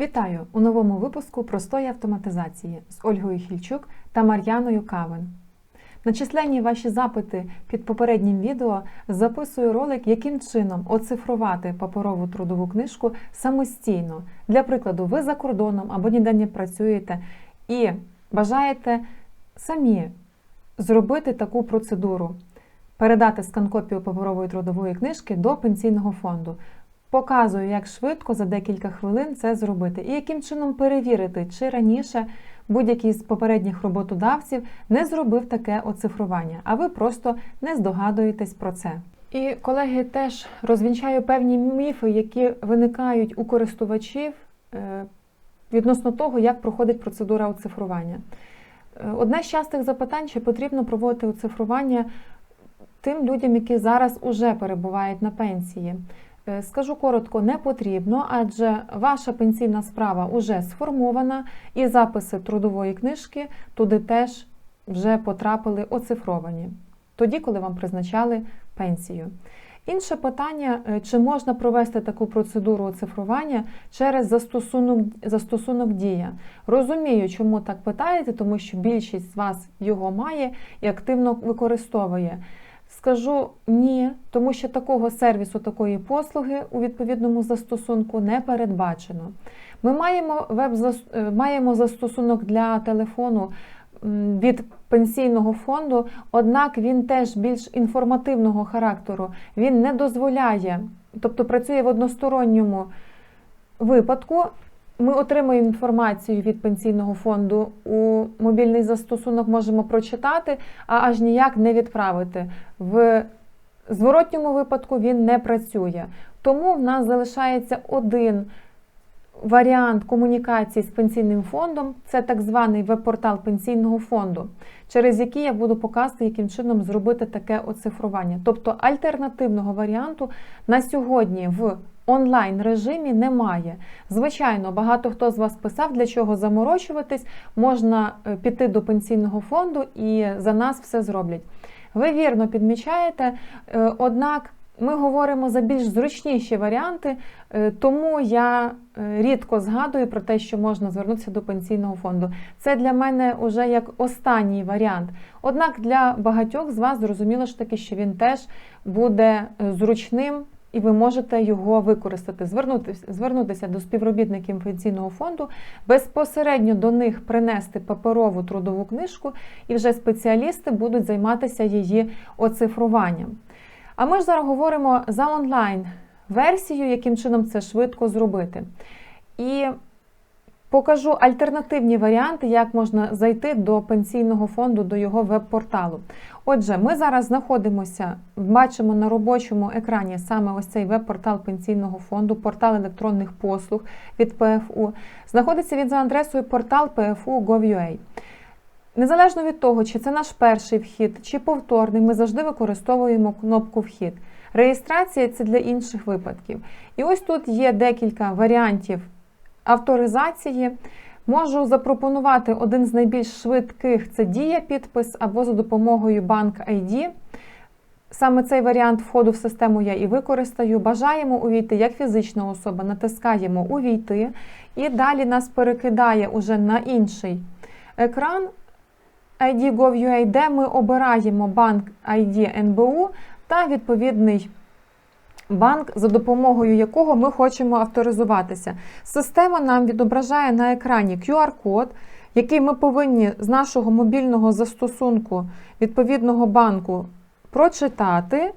Вітаю у новому випуску простої автоматизації з Ольгою Хільчук та Мар'яною Кавен. На численні ваші запити під попереднім відео записую ролик, яким чином оцифрувати паперову трудову книжку самостійно. Для прикладу, ви за кордоном або ніде не працюєте і бажаєте самі зробити таку процедуру, передати скан-копію паперової трудової книжки до пенсійного фонду. Показую, як швидко за декілька хвилин це зробити, і яким чином перевірити, чи раніше будь-який з попередніх роботодавців не зробив таке оцифрування, а ви просто не здогадуєтесь про це. І колеги теж розвінчаю певні міфи, які виникають у користувачів е, відносно того, як проходить процедура оцифрування. Е, Одне з частих запитань, чи потрібно проводити оцифрування тим людям, які зараз уже перебувають на пенсії. Е, Скажу коротко, не потрібно, адже ваша пенсійна справа вже сформована, і записи трудової книжки туди теж вже потрапили оцифровані, тоді, коли вам призначали пенсію. Інше питання: е, чи можна провести таку процедуру оцифрування через застосунок, застосунок Дія? Розумію, чому так питаєте, тому що більшість з вас його має і активно використовує. Скажу ні, тому що такого сервісу, такої послуги у відповідному застосунку не передбачено. Ми маємо веб маємо застосунок для телефону від пенсійного фонду, однак він теж більш інформативного характеру. Він не дозволяє, тобто працює в односторонньому випадку. Ми отримуємо інформацію від пенсійного фонду у мобільний застосунок, можемо прочитати, а аж ніяк не відправити. В зворотньому випадку він не працює. Тому в нас залишається один варіант комунікації з пенсійним фондом це так званий веб-портал пенсійного фонду, через який я буду показувати, яким чином зробити таке оцифрування. Тобто альтернативного варіанту на сьогодні в онлайн режимі немає. Звичайно, багато хто з вас писав, для чого заморочуватись, можна е, піти до пенсійного фонду і за нас все зроблять. Ви вірно підмічаєте, е, однак ми говоримо за більш зручніші варіанти, е, тому я рідко згадую про те, що можна звернутися до пенсійного фонду. Це для мене вже як останній варіант. Однак для багатьох з вас зрозуміло ж таки, що він теж буде зручним. І ви можете його використати, звернутися, звернутися до співробітників пенсійного фонду, безпосередньо до них принести паперову трудову книжку, і вже спеціалісти будуть займатися її оцифруванням. А ми ж зараз говоримо за онлайн-версію, яким чином це швидко зробити. І покажу альтернативні варіанти, як можна зайти до пенсійного фонду, до його веб-порталу. Отже, ми зараз знаходимося, бачимо на робочому екрані саме ось цей веб-портал пенсійного фонду, портал електронних послуг від ПФУ. Знаходиться він за адресою портал PFU.gov.ua. Незалежно від того, чи це наш перший вхід, чи повторний, ми завжди використовуємо кнопку Вхід. Реєстрація це для інших випадків. І ось тут є декілька варіантів авторизації. Можу запропонувати один з найбільш швидких це дія підпис або за допомогою Банк ID. Саме цей варіант входу в систему я і використаю. Бажаємо увійти як фізична особа, натискаємо Увійти, і далі нас перекидає уже на інший екран Де ми обираємо банк ID НБУ та відповідний банк, за допомогою якого ми хочемо авторизуватися. Система нам відображає на екрані QR-код, який ми повинні з нашого мобільного застосунку відповідного банку прочитати,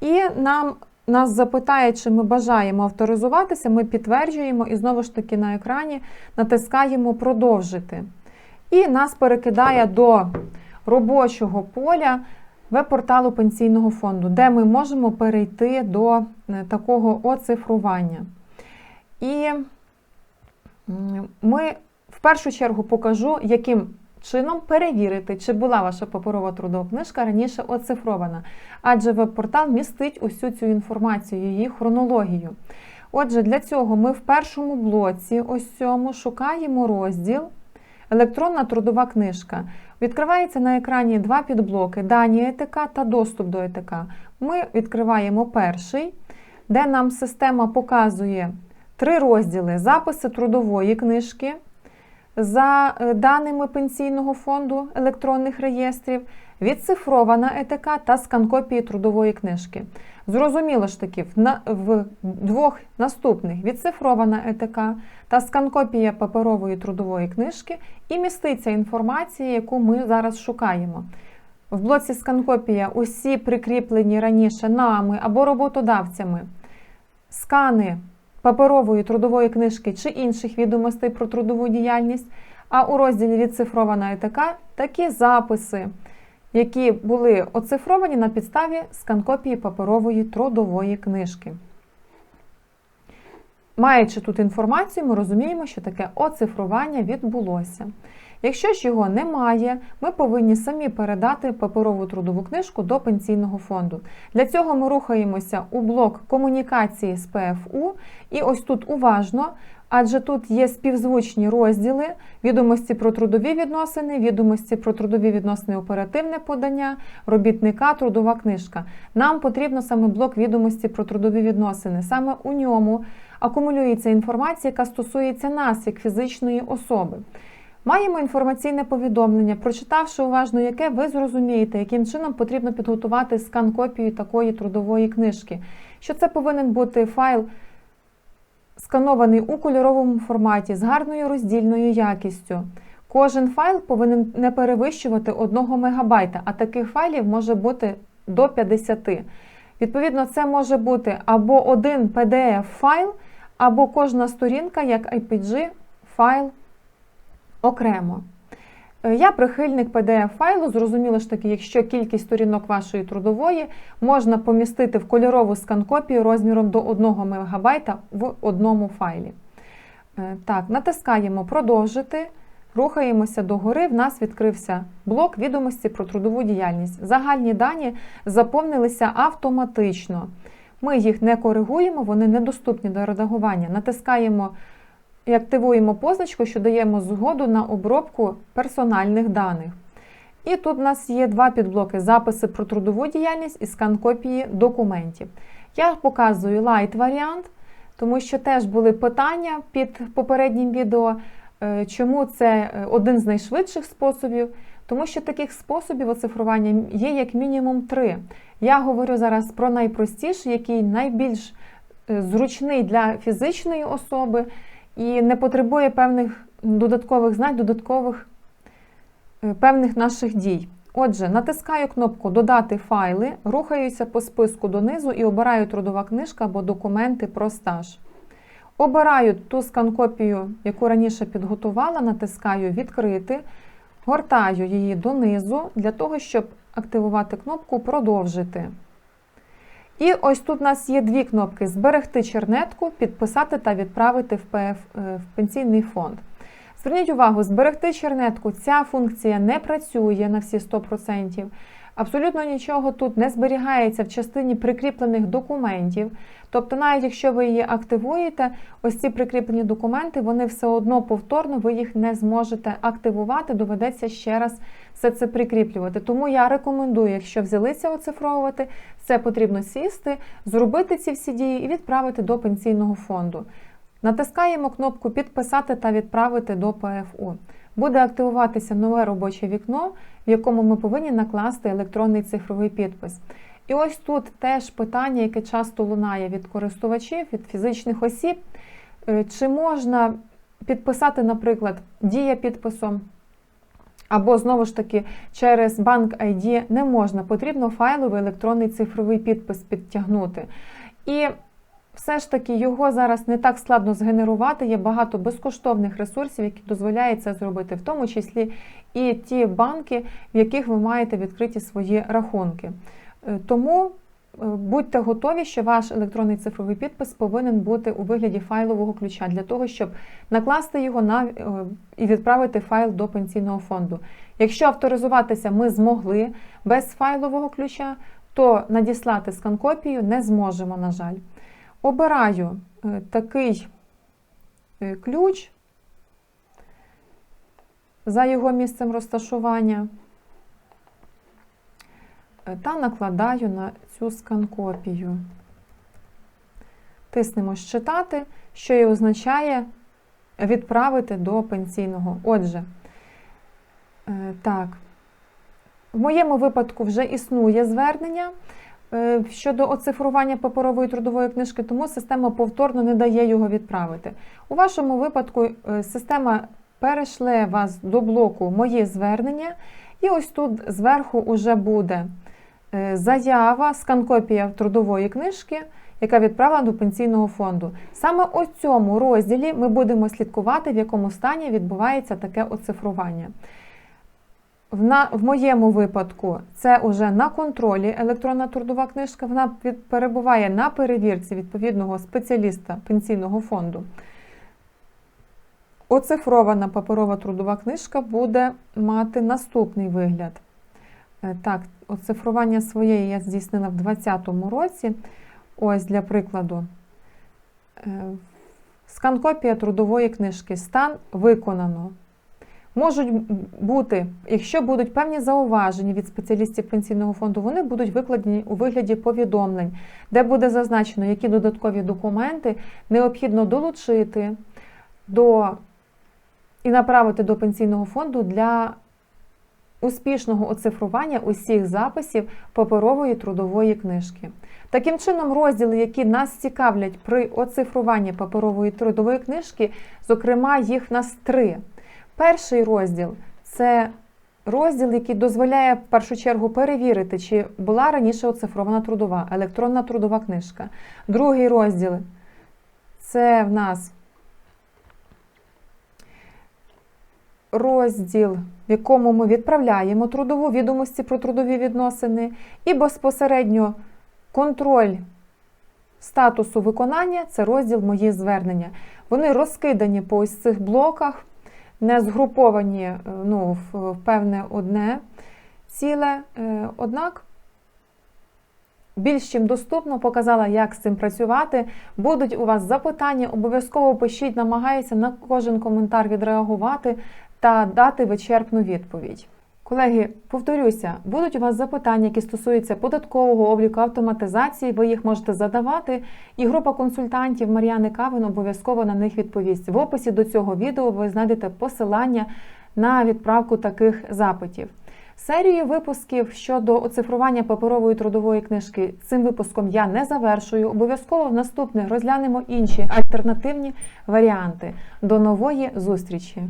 і нам нас запитає, чи ми бажаємо авторизуватися, ми підтверджуємо і знову ж таки на екрані натискаємо Продовжити. І нас перекидає до робочого поля веб-порталу пенсійного фонду, де ми можемо перейти до такого оцифрування. І ми в першу чергу покажу, яким чином перевірити, чи була ваша паперова трудова книжка раніше оцифрована. Адже веб-портал містить усю цю інформацію, її хронологію. Отже, для цього ми в першому блоці, ось цьому, шукаємо розділ. Електронна трудова книжка. Відкривається на екрані два підблоки: дані ЕТК та доступ до ЕТК. Ми відкриваємо перший, де нам система показує три розділи: записи трудової книжки за е, даними пенсійного фонду електронних реєстрів, відцифрована ЕТК та скан копії трудової книжки. Зрозуміло ж таки, в, двох наступних відцифрована ЕТК та скан копія паперової трудової книжки і міститься інформація, яку ми зараз шукаємо. В блоці скан-копія усі прикріплені раніше нами або роботодавцями скани паперової трудової книжки чи інших відомостей про трудову діяльність, а у розділі відцифрована ЕТК такі записи, які були оцифровані на підставі скан-копії паперової трудової книжки. Маючи тут інформацію, ми розуміємо, що таке оцифрування відбулося. Якщо ж його немає, ми повинні самі передати паперову трудову книжку до пенсійного фонду. Для цього ми рухаємося у блок комунікації з ПФУ, і ось тут уважно, адже тут є співзвучні розділи відомості про трудові відносини, відомості про трудові відносини, оперативне подання, робітника, трудова книжка. Нам потрібно саме блок відомості про трудові відносини. Саме у ньому акумулюється інформація, яка стосується нас як фізичної особи. Маємо інформаційне повідомлення, прочитавши уважно, яке ви зрозумієте, яким чином потрібно підготувати скан копію такої трудової книжки. Що це повинен бути файл, сканований у кольоровому форматі з гарною роздільною якістю. Кожен файл повинен не перевищувати 1 МБ, а таких файлів може бути до 50. Відповідно, це може бути або один PDF-файл, або кожна сторінка як IPG файл окремо. Е, Я прихильник PDF-файлу, зрозуміло ж таки, якщо кількість сторінок вашої трудової можна помістити в кольорову скан-копію розміром до 1 МБ в одному файлі. Е, Так, натискаємо Продовжити, рухаємося догори. В нас відкрився блок відомості про трудову діяльність. Загальні дані заповнилися автоматично. Ми їх не коригуємо, вони недоступні до редагування. Натискаємо і активуємо позначку, що даємо згоду на обробку персональних даних. І тут у нас є два підблоки: записи про трудову діяльність і скан копії документів. Я показую лайт варіант, тому що теж були питання під попереднім відео, е, чому це е, один з найшвидших способів. Тому що таких способів оцифрування є як мінімум три. Я говорю зараз про найпростіший, який найбільш е, зручний для фізичної особи і не потребує певних додаткових знань, додаткових е, певних наших дій. Отже, натискаю кнопку Додати файли, рухаюся по списку донизу і обираю трудова книжка або документи про стаж. Обираю ту скан-копію, яку раніше підготувала, натискаю Відкрити, гортаю її донизу для того, щоб активувати кнопку Продовжити. І ось тут у нас є дві кнопки: Зберегти чернетку, підписати та відправити в, ПФ, е, в пенсійний фонд. Зверніть увагу, зберегти чернетку. Ця функція не працює на всі 100%. Абсолютно нічого тут не зберігається в частині прикріплених документів. Тобто, навіть якщо ви її активуєте, ось ці прикріплені документи, вони все одно повторно, ви їх не зможете активувати, доведеться ще раз все це прикріплювати. Тому я рекомендую, якщо взялися оцифровувати, це потрібно сісти, зробити ці всі дії і відправити до пенсійного фонду. Натискаємо кнопку Підписати та відправити до ПФУ. Буде активуватися нове робоче вікно, в якому ми повинні накласти електронний цифровий підпис. І ось тут теж питання, яке часто лунає від користувачів, від фізичних осіб. Е, чи можна підписати, наприклад, дія підписом, або, знову ж таки, через банк ID не можна, потрібно файловий електронний цифровий підпис підтягнути. І все ж таки його зараз не так складно згенерувати. Є багато безкоштовних ресурсів, які дозволяють це зробити, в тому числі і ті банки, в яких ви маєте відкриті свої рахунки. Е, Тому е, будьте готові, що ваш електронний цифровий підпис повинен бути у вигляді файлового ключа для того, щоб накласти його на е, і відправити файл до пенсійного фонду. Якщо авторизуватися ми змогли без файлового ключа, то надіслати скан-копію не зможемо, на жаль. Обираю е, такий е, ключ за його місцем розташування е, та накладаю на цю скан-копію. Тиснемо «Считати», що і означає відправити до пенсійного. Отже, так, в моєму випадку вже існує звернення щодо оцифрування паперової трудової книжки, тому система повторно не дає його відправити. У вашому випадку е, система перешле вас до блоку Моє звернення, і ось тут зверху вже буде е, заява, скан-копія трудової книжки, яка відправлена до пенсійного фонду. Саме у цьому розділі ми будемо слідкувати, в якому стані відбувається таке оцифрування. В, на, в моєму випадку це вже на контролі електронна трудова книжка. Вона від, перебуває на перевірці відповідного спеціаліста пенсійного фонду. Оцифрована паперова трудова книжка буде мати наступний вигляд. Е, Так, оцифрування своєї я здійснила в 2020 році. Ось для прикладу. Е, Скан-копія трудової книжки. Стан виконано. Можуть бути, якщо будуть певні зауваження від спеціалістів пенсійного фонду, вони будуть викладені у вигляді повідомлень, де буде зазначено, які додаткові документи необхідно долучити до, і направити до пенсійного фонду для успішного оцифрування усіх записів паперової трудової книжки. Таким чином, розділи, які нас цікавлять при оцифруванні паперової трудової книжки, зокрема, їх нас три. Перший розділ це розділ, який дозволяє в першу чергу перевірити, чи була раніше оцифрована трудова, електронна трудова книжка. Другий розділ це в нас розділ, в якому ми відправляємо трудову відомості про трудові відносини, і безпосередньо контроль статусу виконання це розділ Мої звернення. Вони розкидані по ось цих блоках не згруповані е, ну, в, певне одне ціле. Е, Однак більш чим доступно показала, як з цим працювати. Будуть у вас запитання, обов'язково пишіть, намагаюся на кожен коментар відреагувати та дати вичерпну відповідь. Колеги, повторюся, будуть у вас запитання, які стосуються податкового обліку автоматизації, ви їх можете задавати, і група консультантів Мар'яни Кавин обов'язково на них відповість. В описі до цього відео ви знайдете посилання на відправку таких запитів. Серію випусків щодо оцифрування паперової трудової книжки цим випуском я не завершую. Обов'язково в наступних розглянемо інші альтернативні варіанти. До нової зустрічі!